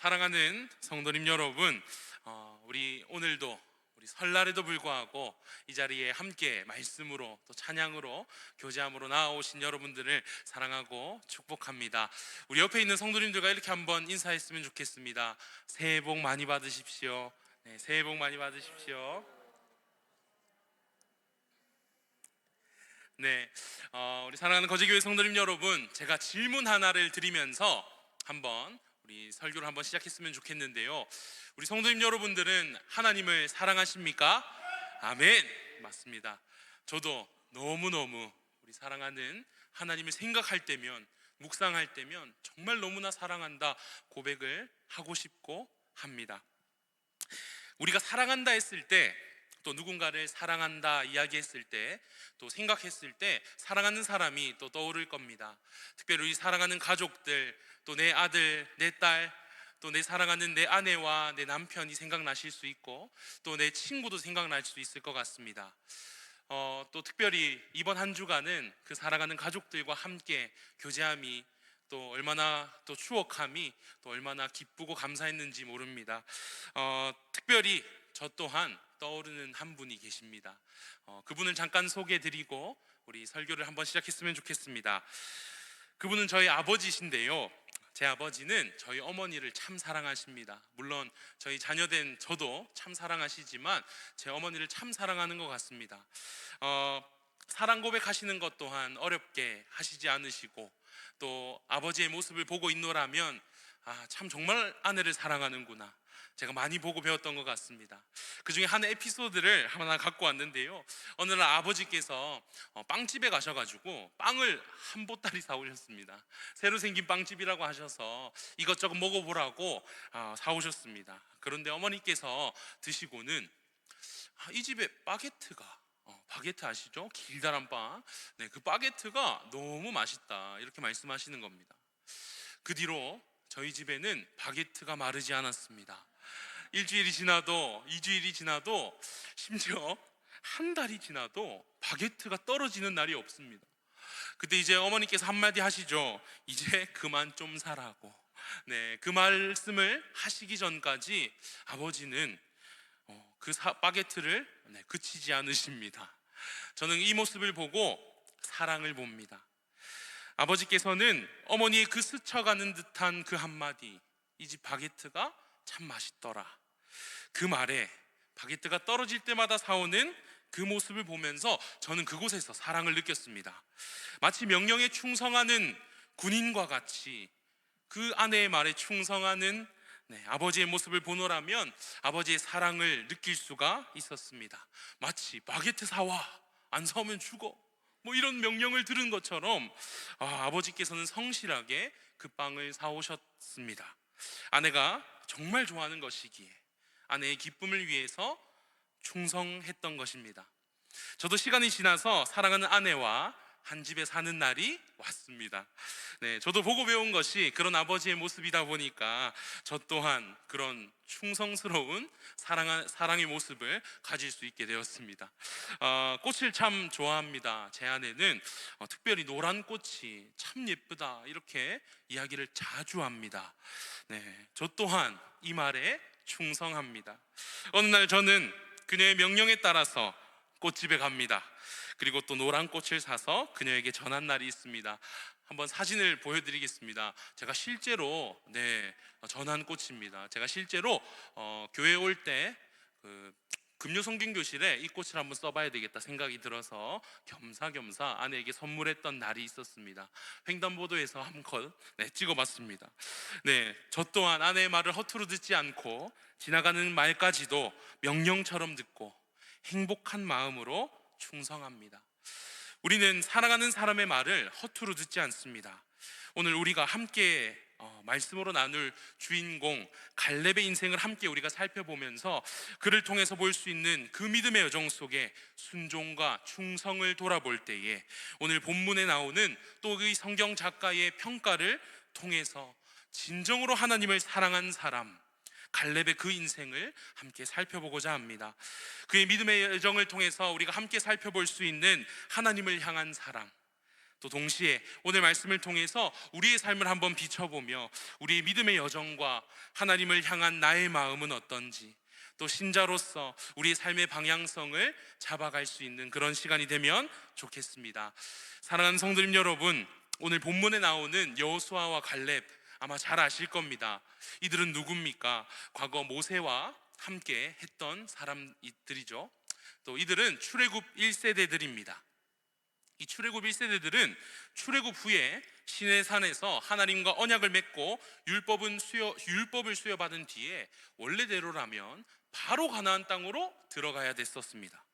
사랑하는 성도님 여러분, 어, 우리 오늘도 우리 설날에도 불구하고 이 자리에 함께 말씀으로 또 찬양으로 교제함으로 나아오신 여러분들을 사랑하고 축복합니다. 우리 옆에 있는 성도님들과 이렇게 한번 인사했으면 좋겠습니다. 새해 복 많이 받으십시오. 네, 새해 복 많이 받으십시오. 네, 어, 우리 사랑하는 거제교회 성도님 여러분, 제가 질문 하나를 드리면서 한번 우리 설교를 한번 시작했으면 좋겠는데요. 우리 성도님 여러분들은 하나님을 사랑하십니까? 아멘. 맞습니다. 저도 너무너무 우리 사랑하는 하나님을 생각할 때면 묵상할 때면 정말 너무나 사랑한다 고백을 하고 싶고 합니다. 우리가 사랑한다 했을 때 또 누군가를 사랑한다 이야기했을 때 또 생각했을 때 사랑하는 사람이 또 떠오를 겁니다. 특별히 우리 사랑하는 가족들 또 내 아들, 내 딸, 또 내 사랑하는 내 아내와 내 남편이 생각나실 수 있고 또 내 친구도 생각날 수 있을 것 같습니다. 어, 또 특별히 이번 한 주간은 그 사랑하는 가족들과 함께 교제함이 또 얼마나 또 추억함이 또 얼마나 기쁘고 감사했는지 모릅니다. 어, 특별히 저 또한 떠오르는 한 분이 계십니다. 어, 그분을 잠깐 소개해드리고 우리 설교를 한번 시작했으면 좋겠습니다. 그분은 저희 아버지신데요. 제 아버지는 저희 어머니를 참 사랑하십니다. 물론 저희 자녀된 저도 참 사랑하시지만 제 어머니를 참 사랑하는 것 같습니다. 어, 사랑 고백하시는 것 또한 어렵게 하시지 않으시고 또 아버지의 모습을 보고 있노라면 아, 참 정말 아내를 사랑하는구나. 제가 많이 보고 배웠던 것 같습니다. 그 중에 한 에피소드를 하나 갖고 왔는데요. 어느 날 아버지께서 어, 빵집에 가셔가지고 빵을 한 보따리 사오셨습니다. 새로 생긴 빵집이라고 하셔서 이것저것 먹어보라고 아, 사오셨습니다. 그런데 어머니께서 드시고는 아, 이 집에 바게트가 어, 바게트 아시죠? 길다란 빵. 네, 그 바게트가 너무 맛있다. 이렇게 말씀하시는 겁니다. 그 뒤로 저희 집에는 바게트가 마르지 않았습니다. 일주일이 지나도 이주일이 지나도 심지어 한 달이 지나도 바게트가 떨어지는 날이 없습니다. 그때 이제 어머니께서 한마디 하시죠. 이제 그만 좀 사라고. 네, 그 말씀을 하시기 전까지 아버지는 어, 그 사, 바게트를 네, 그치지 않으십니다. 저는 이 모습을 보고 사랑을 봅니다. 아버지께서는 어머니의 그 스쳐가는 듯한 그 한마디, 이 집 바게트가 참 맛있더라. 그 말에 바게트가 떨어질 때마다 사오는 그 모습을 보면서 저는 그곳에서 사랑을 느꼈습니다. 마치 명령에 충성하는 군인과 같이 그 아내의 말에 충성하는 네, 아버지의 모습을 보노라면 아버지의 사랑을 느낄 수가 있었습니다. 마치 바게트 사와 안 사오면 죽어. 뭐 이런 명령을 들은 것처럼 아, 아버지께서는 성실하게 그 빵을 사오셨습니다. 아내가 정말 좋아하는 것이기에 아내의 기쁨을 위해서 충성했던 것입니다. 저도 시간이 지나서 사랑하는 아내와 한 집에 사는 날이 왔습니다. 네, 저도 보고 배운 것이 그런 아버지의 모습이다 보니까 저 또한 그런 충성스러운 사랑, 사랑의 모습을 가질 수 있게 되었습니다. 어, 꽃을 참 좋아합니다. 제 아내는 어, 특별히 노란 꽃이 참 예쁘다 이렇게 이야기를 자주 합니다. 네, 저 또한 이 말에 충성합니다. 어느 날 저는 그녀의 명령에 따라서 꽃집에 갑니다. 그리고 또 노란 꽃을 사서 그녀에게 전한 날이 있습니다. 한번 사진을 보여드리겠습니다. 제가 실제로 네 전한 꽃입니다. 제가 실제로 어, 교회 올때 그 금요 성경 교실에 이 꽃을 한번 써봐야 되겠다 생각이 들어서 겸사겸사 아내에게 선물했던 날이 있었습니다. 횡단보도에서 한컷 네, 찍어봤습니다. 네, 저 또한 아내의 말을 허투루 듣지 않고 지나가는 말까지도 명령처럼 듣고 행복한 마음으로 충성합니다. 우리는 사랑하는 사람의 말을 허투루 듣지 않습니다. 오늘 우리가 함께 어, 말씀으로 나눌 주인공 갈렙의 인생을 함께 우리가 살펴보면서 그를 통해서 볼 수 있는 그 믿음의 여정 속에 순종과 충성을 돌아볼 때에 오늘 본문에 나오는 또 이 성경 작가의 평가를 통해서 진정으로 하나님을 사랑한 사람 갈렙의 그 인생을 함께 살펴보고자 합니다. 그의 믿음의 여정을 통해서 우리가 함께 살펴볼 수 있는 하나님을 향한 사랑, 또 동시에 오늘 말씀을 통해서 우리의 삶을 한번 비춰보며 우리의 믿음의 여정과 하나님을 향한 나의 마음은 어떤지 또 신자로서 우리의 삶의 방향성을 잡아갈 수 있는 그런 시간이 되면 좋겠습니다. 사랑하는 성도님 여러분, 오늘 본문에 나오는 여호수아와 갈렙 아마 잘 아실 겁니다. 이들은 누굽니까? 과거 모세와 함께 했던 사람들이죠. 또 이들은 출애굽 1세대들입니다. 이 출애굽 1세대들은 출애굽 후에 신의 산에서 하나님과 언약을 맺고 율법은 수여 율법을 수여받은 뒤에 원래대로라면 바로 가나안 땅으로 들어가야 됐었습니다.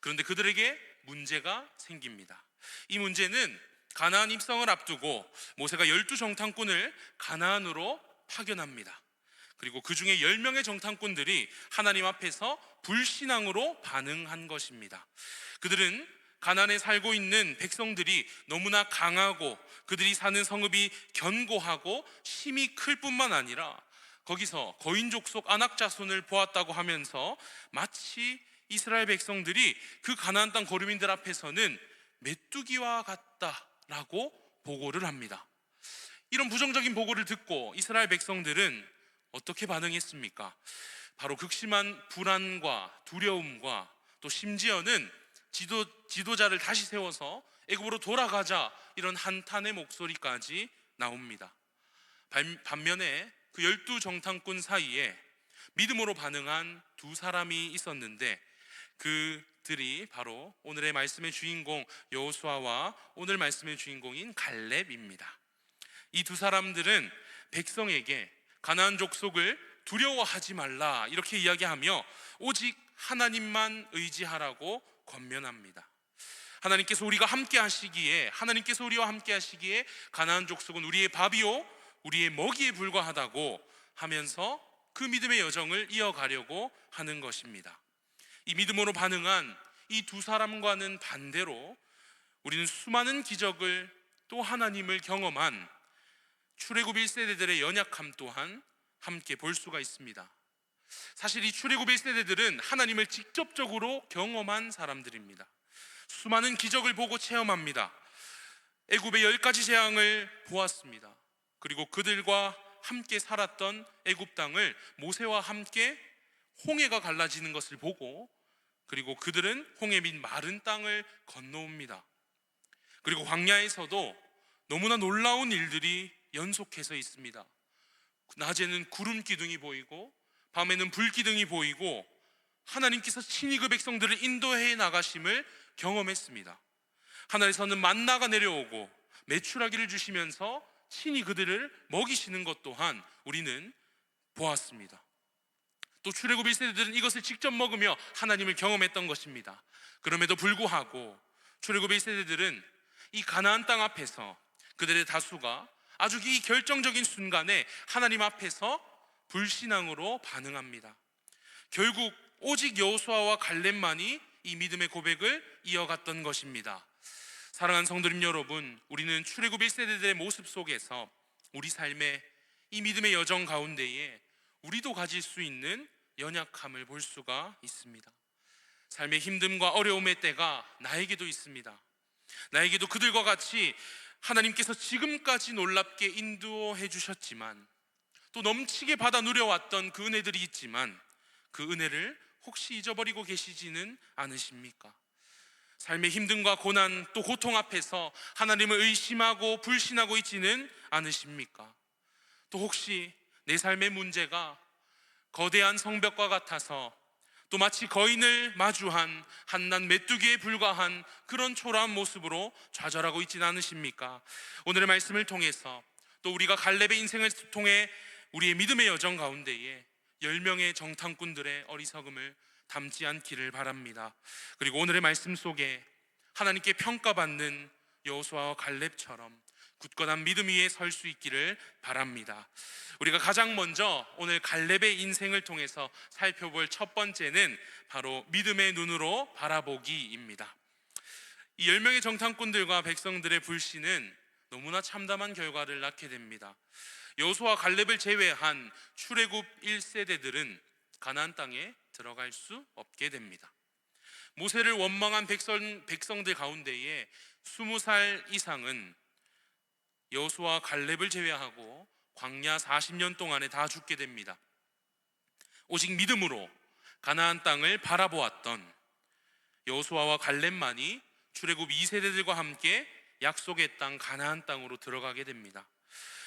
그런데 그들에게 문제가 생깁니다. 이 문제는 가나안 입성을 앞두고 모세가 열두 정탐꾼을 가나안으로 파견합니다. 그리고 그 중에 10명의 정탐꾼들이 하나님 앞에서 불신앙으로 반응한 것입니다. 그들은 가난에 살고 있는 백성들이 너무나 강하고 그들이 사는 성읍이 견고하고 힘이 클 뿐만 아니라 거기서 거인족 속 안악자손을 보았다고 하면서 마치 이스라엘 백성들이 그 가나안 땅 거류민들 앞에서는 메뚜기와 같다 라고 보고를 합니다. 이런 부정적인 보고를 듣고 이스라엘 백성들은 어떻게 반응했습니까? 바로 극심한 불안과 두려움과 또 심지어는 지도, 지도자를 다시 세워서 애굽으로 돌아가자 이런 한탄의 목소리까지 나옵니다. 반- 반면에 그 열두 정탐꾼 사이에 믿음으로 반응한 두 사람이 있었는데 그 들이 바로 오늘의 말씀의 주인공 여호수아와 오늘 말씀의 주인공인 갈렙입니다. 이 두 사람들은 백성에게 가나안 족속을 두려워하지 말라 이렇게 이야기하며 오직 하나님만 의지하라고 권면합니다. 하나님께서 우리가 함께 하시기에 하나님께서 우리와 함께 하시기에 가나안 족속은 우리의 밥이요 우리의 먹이에 불과하다고 하면서 그 믿음의 여정을 이어가려고 하는 것입니다. 이 믿음으로 반응한 이 두 사람과는 반대로 우리는 수많은 기적을 또 하나님을 경험한 출애굽 1세대들의 연약함 또한 함께 볼 수가 있습니다. 사실 이 출애굽 1세대들은 하나님을 직접적으로 경험한 사람들입니다. 수많은 기적을 보고 체험합니다. 애굽의 열 가지 재앙을 보았습니다. 그리고 그들과 함께 살았던 애굽 땅을 모세와 함께 홍해가 갈라지는 것을 보고 그리고 그들은 홍해 및 마른 땅을 건너옵니다. 그리고 광야에서도 너무나 놀라운 일들이 연속해서 있습니다. 낮에는 구름 기둥이 보이고 밤에는 불 기둥이 보이고 하나님께서 친히 그 백성들을 인도해 나가심을 경험했습니다. 하늘에서는 만나가 내려오고 메추라기를 주시면서 친히 그들을 먹이시는 것 또한 우리는 보았습니다. 또 출애굽 1세대들은 이것을 직접 먹으며 하나님을 경험했던 것입니다. 그럼에도 불구하고 출애굽 1세대들은 이 가나안 땅 앞에서 그들의 다수가 아주 이 결정적인 순간에 하나님 앞에서 불신앙으로 반응합니다. 결국 오직 여호수아와 갈렙만이 이 믿음의 고백을 이어갔던 것입니다. 사랑하는 성도님 여러분, 우리는 출애굽 1세대들의 모습 속에서 우리 삶의 이 믿음의 여정 가운데에 우리도 가질 수 있는 연약함을 볼 수가 있습니다. 삶의 힘듦과 어려움의 때가 나에게도 있습니다. 나에게도 그들과 같이 하나님께서 지금까지 놀랍게 인도해 주셨지만 또 넘치게 받아 누려왔던 그 은혜들이 있지만 그 은혜를 혹시 잊어버리고 계시지는 않으십니까? 삶의 힘듦과 고난 또 고통 앞에서 하나님을 의심하고 불신하고 있지는 않으십니까? 또 혹시 내 삶의 문제가 거대한 성벽과 같아서 또 마치 거인을 마주한 한낱 메뚜기에 불과한 그런 초라한 모습으로 좌절하고 있지는 않으십니까? 오늘의 말씀을 통해서 또 우리가 갈렙의 인생을 통해 우리의 믿음의 여정 가운데에 열 명의 정탐꾼들의 어리석음을 담지 않기를 바랍니다. 그리고 오늘의 말씀 속에 하나님께 평가받는 여호수아와 갈렙처럼 굳건한 믿음 위에 설 수 있기를 바랍니다. 우리가 가장 먼저 오늘 갈렙의 인생을 통해서 살펴볼 첫 번째는 바로 믿음의 눈으로 바라보기입니다. 이열 명의 정탐꾼들과 백성들의 불신은 너무나 참담한 결과를 낳게 됩니다. 여호수아 갈렙을 제외한 출애굽 1세대들은 가나안 땅에 들어갈 수 없게 됩니다. 모세를 원망한 백성, 백성들 가운데에 20살 이상은 여호수아 갈렙을 제외하고 광야 40년 동안에 다 죽게 됩니다. 오직 믿음으로 가나안 땅을 바라보았던 여호수아와 갈렙만이 출애굽 2세대들과 함께 약속의 땅 가나안 땅으로 들어가게 됩니다.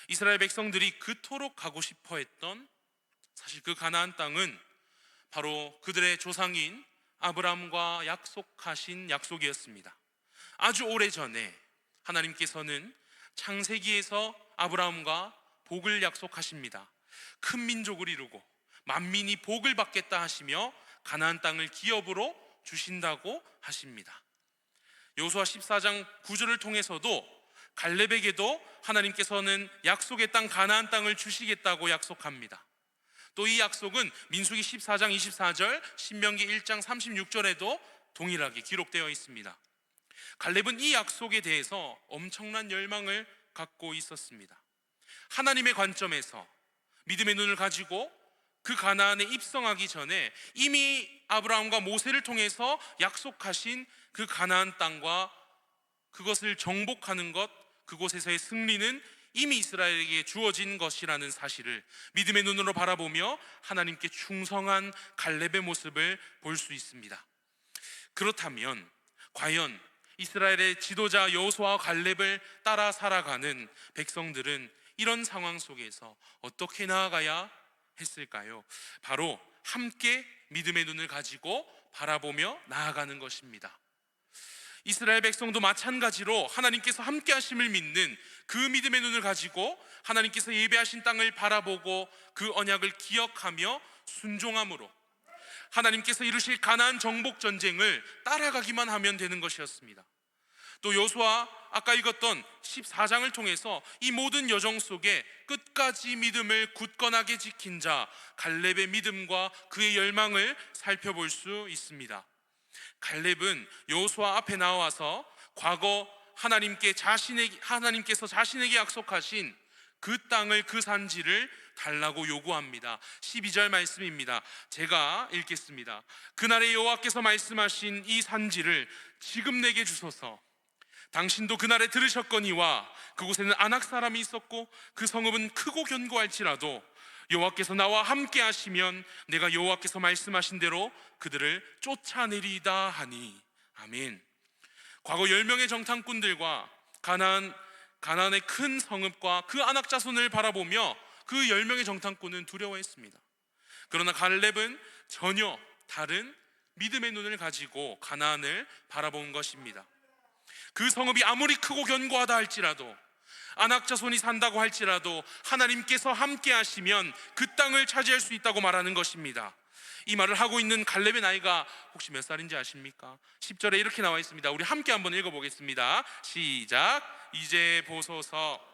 이스라엘 백성들이 그토록 가고 싶어 했던 사실 그 가나안 땅은 바로 그들의 조상인 아브라함과 약속하신 약속이었습니다. 아주 오래 전에 하나님께서는 창세기에서 아브라함과 복을 약속하십니다. 큰 민족을 이루고 만민이 복을 받겠다 하시며 가나안 땅을 기업으로 주신다고 하십니다. 여호수아 14장 9절을 통해서도 갈렙에게도 하나님께서는 약속의 땅 가나안 땅을 주시겠다고 약속합니다. 또 이 약속은 민수기 14장 24절, 신명기 1장 36절에도 동일하게 기록되어 있습니다. 갈렙은 이 약속에 대해서 엄청난 열망을 갖고 있었습니다. 하나님의 관점에서 믿음의 눈을 가지고 그 가나안에 입성하기 전에 이미 아브라함과 모세를 통해서 약속하신 그 가나안 땅과 그것을 정복하는 것, 그곳에서의 승리는 이미 이스라엘에게 주어진 것이라는 사실을 믿음의 눈으로 바라보며 하나님께 충성한 갈렙의 모습을 볼 수 있습니다. 그렇다면 과연 이스라엘의 지도자 여호수아와 갈렙을 따라 살아가는 백성들은 이런 상황 속에서 어떻게 나아가야 했을까요? 바로 함께 믿음의 눈을 가지고 바라보며 나아가는 것입니다. 이스라엘 백성도 마찬가지로 하나님께서 함께 하심을 믿는 그 믿음의 눈을 가지고 하나님께서 예배하신 땅을 바라보고 그 언약을 기억하며 순종함으로 하나님께서 이루실 가나안 정복 전쟁을 따라가기만 하면 되는 것이었습니다. 또 여호수아 아까 읽었던 14장을 통해서 이 모든 여정 속에 끝까지 믿음을 굳건하게 지킨 자 갈렙의 믿음과 그의 열망을 살펴볼 수 있습니다. 갈렙은 여호수아 앞에 나와서 과거 하나님께 자신에게 하나님께서 자신에게 약속하신 그 땅을 그 산지를 달라고 요구합니다. 12절 말씀입니다. 제가 읽겠습니다. 그날에 여호와께서 말씀하신 이 산지를 지금 내게 주소서. 당신도 그날에 들으셨거니와 그곳에는 아낙 사람이 있었고 그 성읍은 크고 견고할지라도 여호와께서 나와 함께 하시면 내가 여호와께서 말씀하신 대로 그들을 쫓아내리다 하니 아멘. 과거 10명의 정탐꾼들과 가나안 가나안의 큰 성읍과 그 아낙 자손을 바라보며 그 10명의 정탐꾼은 두려워했습니다. 그러나 갈렙은 전혀 다른 믿음의 눈을 가지고 가나안을 바라본 것입니다. 그 성읍이 아무리 크고 견고하다 할지라도 안악자손이 산다고 할지라도 하나님께서 함께 하시면 그 땅을 차지할 수 있다고 말하는 것입니다. 이 말을 하고 있는 갈렙의 나이가 혹시 몇 살인지 아십니까? 10절에 이렇게 나와 있습니다. 우리 함께 한번 읽어 보겠습니다. 시작. 이제 보소서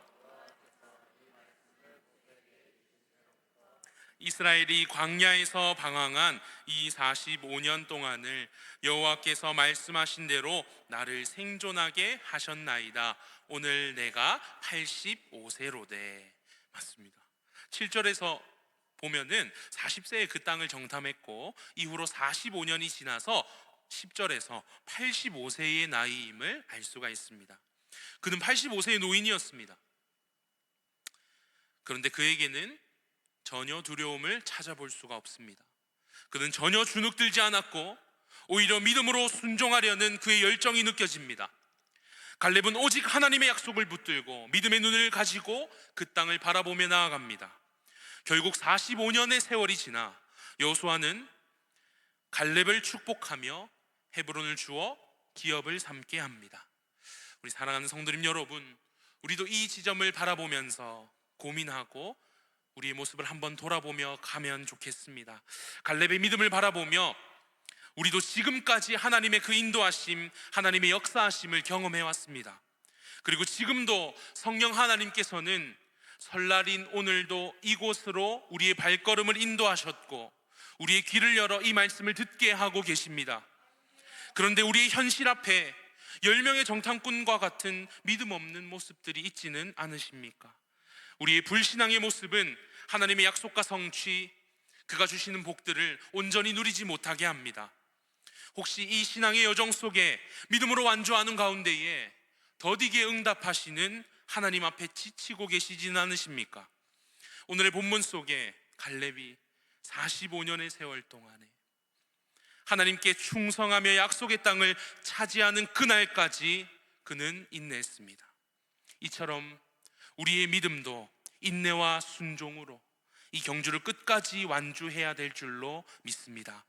이스라엘이 광야에서 방황한 이 45년 동안을 여호와께서 말씀하신 대로 나를 생존하게 하셨나이다. 오늘 내가 85세로돼. 맞습니다. 7절에서 보면은 40세에 그 땅을 정탐했고 이후로 45년이 지나서 10절에서 85세의 나이임을 알 수가 있습니다. 그는 85세의 노인이었습니다. 그런데 그에게는 전혀 두려움을 찾아볼 수가 없습니다. 그는 전혀 주눅들지 않았고 오히려 믿음으로 순종하려는 그의 열정이 느껴집니다. 갈렙은 오직 하나님의 약속을 붙들고 믿음의 눈을 가지고 그 땅을 바라보며 나아갑니다. 결국 45년의 세월이 지나 여호수아는 갈렙을 축복하며 헤브론을 주어 기업을 삼게 합니다. 우리 사랑하는 성도님 여러분, 우리도 이 지점을 바라보면서 고민하고 우리의 모습을 한번 돌아보며 가면 좋겠습니다. 갈렙의 믿음을 바라보며 우리도 지금까지 하나님의 그 인도하심, 하나님의 역사하심을 경험해 왔습니다. 그리고 지금도 성령 하나님께서는 설날인 오늘도 이곳으로 우리의 발걸음을 인도하셨고 우리의 귀를 열어 이 말씀을 듣게 하고 계십니다. 그런데 우리의 현실 앞에 열 명의 정탐꾼과 같은 믿음 없는 모습들이 있지는 않으십니까? 우리의 불신앙의 모습은 하나님의 약속과 성취, 그가 주시는 복들을 온전히 누리지 못하게 합니다. 혹시 이 신앙의 여정 속에 믿음으로 완주하는 가운데에 더디게 응답하시는 하나님 앞에 지치고 계시지는 않으십니까? 오늘의 본문 속에 갈렙이 45년의 세월 동안에 하나님께 충성하며 약속의 땅을 차지하는 그날까지 그는 인내했습니다. 이처럼 우리의 믿음도 인내와 순종으로 이 경주를 끝까지 완주해야 될 줄로 믿습니다.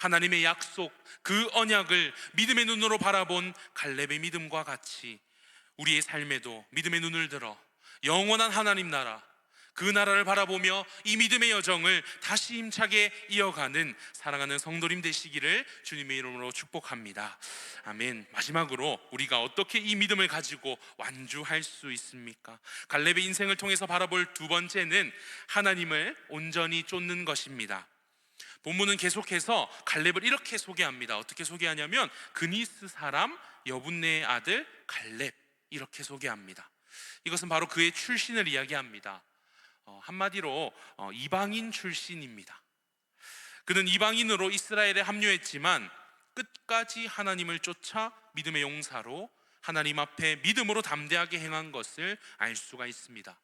하나님의 약속, 그 언약을 믿음의 눈으로 바라본 갈렙의 믿음과 같이 우리의 삶에도 믿음의 눈을 들어 영원한 하나님 나라, 그 나라를 바라보며 이 믿음의 여정을 다시 힘차게 이어가는 사랑하는 성도님 되시기를 주님의 이름으로 축복합니다. 아멘. 마지막으로 우리가 어떻게 이 믿음을 가지고 완주할 수 있습니까? 갈렙의 인생을 통해서 바라볼 두 번째는 하나님을 온전히 쫓는 것입니다. 본문은 계속해서 갈렙을 이렇게 소개합니다. 어떻게 소개하냐면 그니스 사람 여분네의 아들 갈렙 이렇게 소개합니다. 이것은 바로 그의 출신을 이야기합니다. 어, 한마디로 어, 이방인 출신입니다. 그는 이방인으로 이스라엘에 합류했지만 끝까지 하나님을 쫓아 믿음의 용사로 하나님 앞에 믿음으로 담대하게 행한 것을 알 수가 있습니다.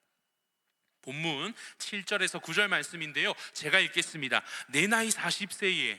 본문 7절에서 9절 말씀인데요. 제가 읽겠습니다. 내 나이 40세에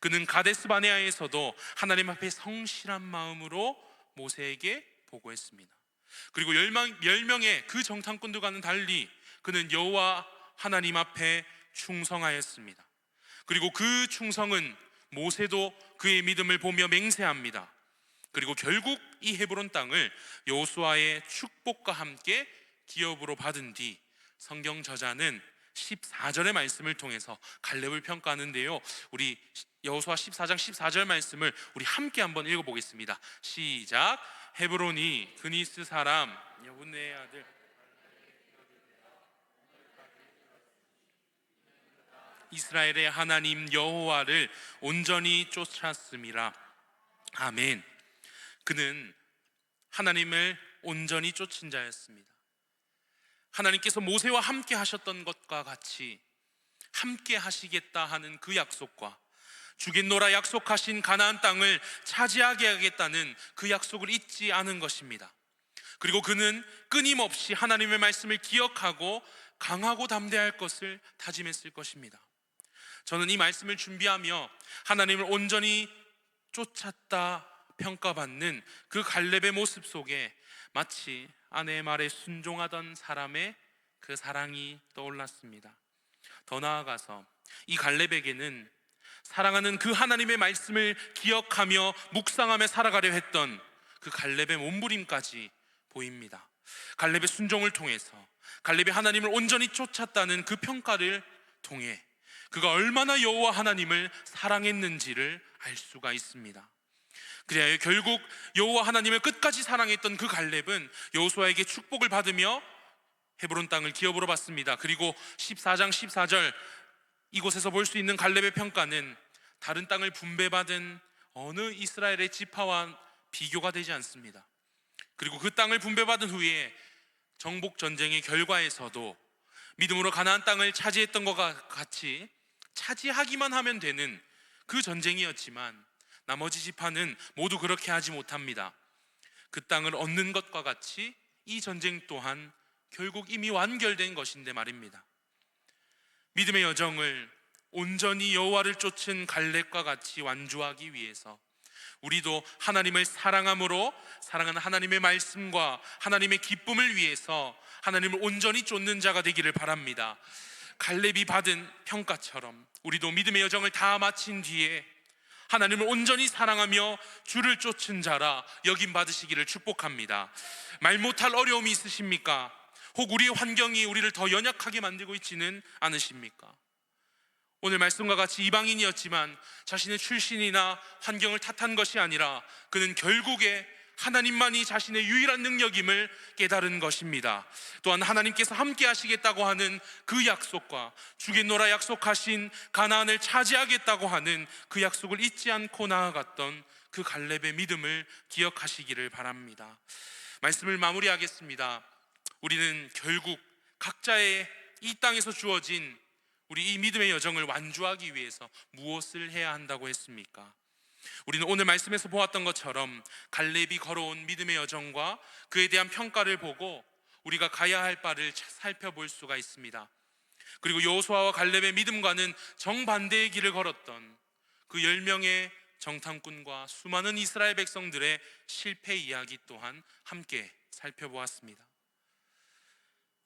그는 가데스 바네아에서도 하나님 앞에 성실한 마음으로 모세에게 보고했습니다. 그리고 열 명의 그 정탐꾼들과는 달리 그는 여호와 하나님 앞에 충성하였습니다. 그리고 그 충성은 모세도 그의 믿음을 보며 맹세합니다. 그리고 결국 이 헤브론 땅을 여호수아의 축복과 함께 기업으로 받은 뒤 성경 저자는 14절의 말씀을 통해서 갈렙을 평가하는데요. 우리 여호수아 14장 14절 말씀을 우리 함께 한번 읽어 보겠습니다. 시작. 헤브론이 그니스 사람 여분의 아들 이스라엘의 하나님 여호와를 온전히 쫓았음이라. 아멘. 그는 하나님을 온전히 쫓은 자였습니다. 하나님께서 모세와 함께 하셨던 것과 같이 함께 하시겠다 하는 그 약속과 주겠노라 약속하신 가나안 땅을 차지하게 하겠다는 그 약속을 잊지 않은 것입니다. 그리고 그는 끊임없이 하나님의 말씀을 기억하고 강하고 담대할 것을 다짐했을 것입니다. 저는 이 말씀을 준비하며 하나님을 온전히 쫓았다 평가받는 그 갈렙의 모습 속에 마치 아내의 말에 순종하던 사람의 그 사랑이 떠올랐습니다. 더 나아가서 이 갈렙에게는 사랑하는 그 하나님의 말씀을 기억하며 묵상하며 살아가려 했던 그 갈렙의 몸부림까지 보입니다. 갈렙의 순종을 통해서 갈렙이 하나님을 온전히 쫓았다는 그 평가를 통해 그가 얼마나 여호와 하나님을 사랑했는지를 알 수가 있습니다. 그래야 결국 여호와 하나님을 끝까지 사랑했던 그 갈렙은 여호수아에게 축복을 받으며 헤브론 땅을 기업으로 받습니다. 그리고 14장 14절 이곳에서 볼 수 있는 갈렙의 평가는 다른 땅을 분배받은 어느 이스라엘의 지파와 비교가 되지 않습니다. 그리고 그 땅을 분배받은 후에 정복 전쟁의 결과에서도 믿음으로 가나안 땅을 차지했던 것과 같이 차지하기만 하면 되는 그 전쟁이었지만 나머지 지파는 모두 그렇게 하지 못합니다. 그 땅을 얻는 것과 같이 이 전쟁 또한 결국 이미 완결된 것인데 말입니다. 믿음의 여정을 온전히 여호와를 쫓은 갈렙과 같이 완주하기 위해서 우리도 하나님을 사랑함으로 사랑하는 하나님의 말씀과 하나님의 기쁨을 위해서 하나님을 온전히 쫓는 자가 되기를 바랍니다. 갈렙이 받은 평가처럼 우리도 믿음의 여정을 다 마친 뒤에 하나님을 온전히 사랑하며 주를 쫓은 자라 여김 받으시기를 축복합니다. 말 못할 어려움이 있으십니까? 혹 우리의 환경이 우리를 더 연약하게 만들고 있지는 않으십니까? 오늘 말씀과 같이 이방인이었지만 자신의 출신이나 환경을 탓한 것이 아니라 그는 결국에 하나님만이 자신의 유일한 능력임을 깨달은 것입니다. 또한 하나님께서 함께 하시겠다고 하는 그 약속과 주겠노라 약속하신 가나안을 차지하겠다고 하는 그 약속을 잊지 않고 나아갔던 그 갈렙의 믿음을 기억하시기를 바랍니다. 말씀을 마무리하겠습니다. 우리는 결국 각자의 이 땅에서 주어진 우리 이 믿음의 여정을 완주하기 위해서 무엇을 해야 한다고 했습니까? 우리는 오늘 말씀에서 보았던 것처럼 갈렙이 걸어온 믿음의 여정과 그에 대한 평가를 보고 우리가 가야 할 바를 살펴볼 수가 있습니다. 그리고 여호수아와 갈렙의 믿음과는 정반대의 길을 걸었던 그 10명의 정탐꾼과 수많은 이스라엘 백성들의 실패 이야기 또한 함께 살펴보았습니다.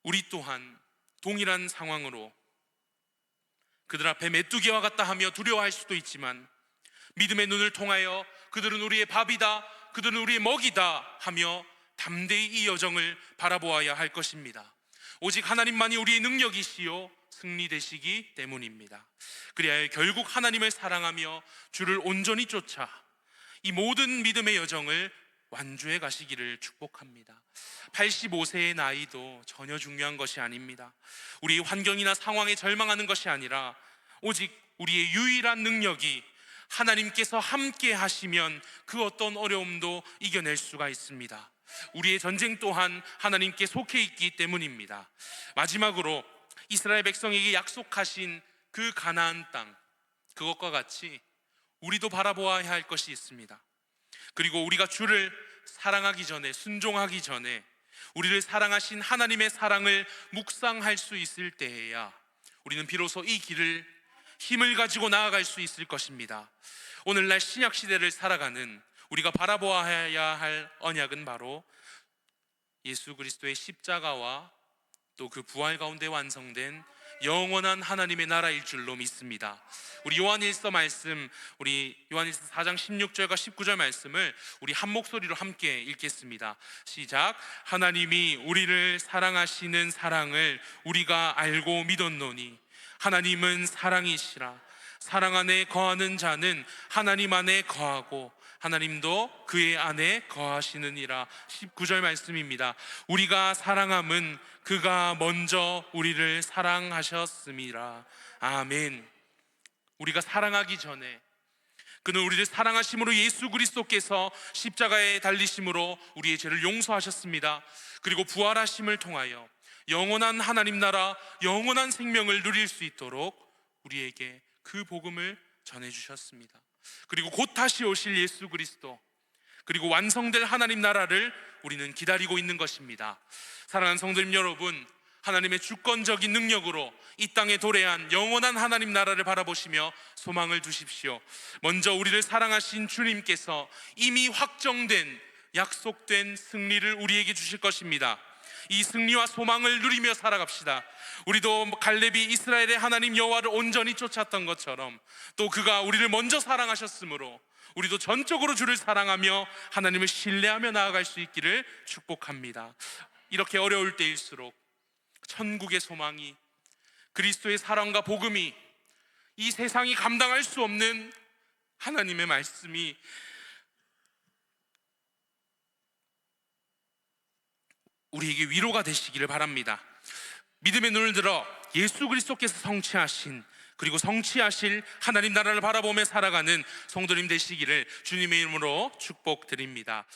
우리 또한 동일한 상황으로 그들 앞에 메뚜기와 같다 하며 두려워할 수도 있지만 믿음의 눈을 통하여 그들은 우리의 밥이다, 그들은 우리의 먹이다 하며 담대히 이 여정을 바라보아야 할 것입니다. 오직 하나님만이 우리의 능력이시요 승리되시기 때문입니다. 그리하여 결국 하나님을 사랑하며 주를 온전히 쫓아 이 모든 믿음의 여정을 완주해 가시기를 축복합니다. 85세의 나이도 전혀 중요한 것이 아닙니다. 우리의 환경이나 상황에 절망하는 것이 아니라 오직 우리의 유일한 능력이 하나님께서 함께 하시면 그 어떤 어려움도 이겨낼 수가 있습니다. 우리의 전쟁 또한 하나님께 속해 있기 때문입니다. 마지막으로 이스라엘 백성에게 약속하신 그 가나안 땅 그것과 같이 우리도 바라보아야 할 것이 있습니다. 그리고 우리가 주를 사랑하기 전에 순종하기 전에 우리를 사랑하신 하나님의 사랑을 묵상할 수 있을 때에야 우리는 비로소 이 길을 힘을 가지고 나아갈 수 있을 것입니다. 오늘날 신약 시대를 살아가는 우리가 바라보아야 할 언약은 바로 예수 그리스도의 십자가와 또 그 부활 가운데 완성된 영원한 하나님의 나라일 줄로 믿습니다. 우리 요한일서 말씀, 우리 요한일서 4장 16절과 19절 말씀을 우리 한 목소리로 함께 읽겠습니다. 시작. 하나님이 우리를 사랑하시는 사랑을 우리가 알고 믿었노니 하나님은 사랑이시라. 사랑 안에 거하는 자는 하나님 안에 거하고 하나님도 그의 안에 거하시느니라 19절 말씀입니다. 우리가 사랑함은 그가 먼저 우리를 사랑하셨음이라. 아멘. 우리가 사랑하기 전에 그는 우리를 사랑하심으로 예수 그리스도께서 십자가에 달리심으로 우리의 죄를 용서하셨습니다. 그리고 부활하심을 통하여 영원한 하나님 나라, 영원한 생명을 누릴 수 있도록 우리에게 그 복음을 전해 주셨습니다. 그리고 곧 다시 오실 예수 그리스도 그리고 완성될 하나님 나라를 우리는 기다리고 있는 것입니다. 사랑하는 성도님 여러분, 하나님의 주권적인 능력으로 이 땅에 도래한 영원한 하나님 나라를 바라보시며 소망을 두십시오. 먼저 우리를 사랑하신 주님께서 이미 확정된 약속된 승리를 우리에게 주실 것입니다. 이 승리와 소망을 누리며 살아갑시다. 우리도 갈렙이 이스라엘의 하나님 여호와를 온전히 쫓았던 것처럼 또 그가 우리를 먼저 사랑하셨으므로 우리도 전적으로 주를 사랑하며 하나님을 신뢰하며 나아갈 수 있기를 축복합니다. 이렇게 어려울 때일수록 천국의 소망이 그리스도의 사랑과 복음이 이 세상이 감당할 수 없는 하나님의 말씀이 우리에게 위로가 되시기를 바랍니다. 믿음의 눈을 들어 예수 그리스도께서 성취하신 그리고 성취하실 하나님 나라를 바라보며 살아가는 성도님 되시기를 주님의 이름으로 축복드립니다.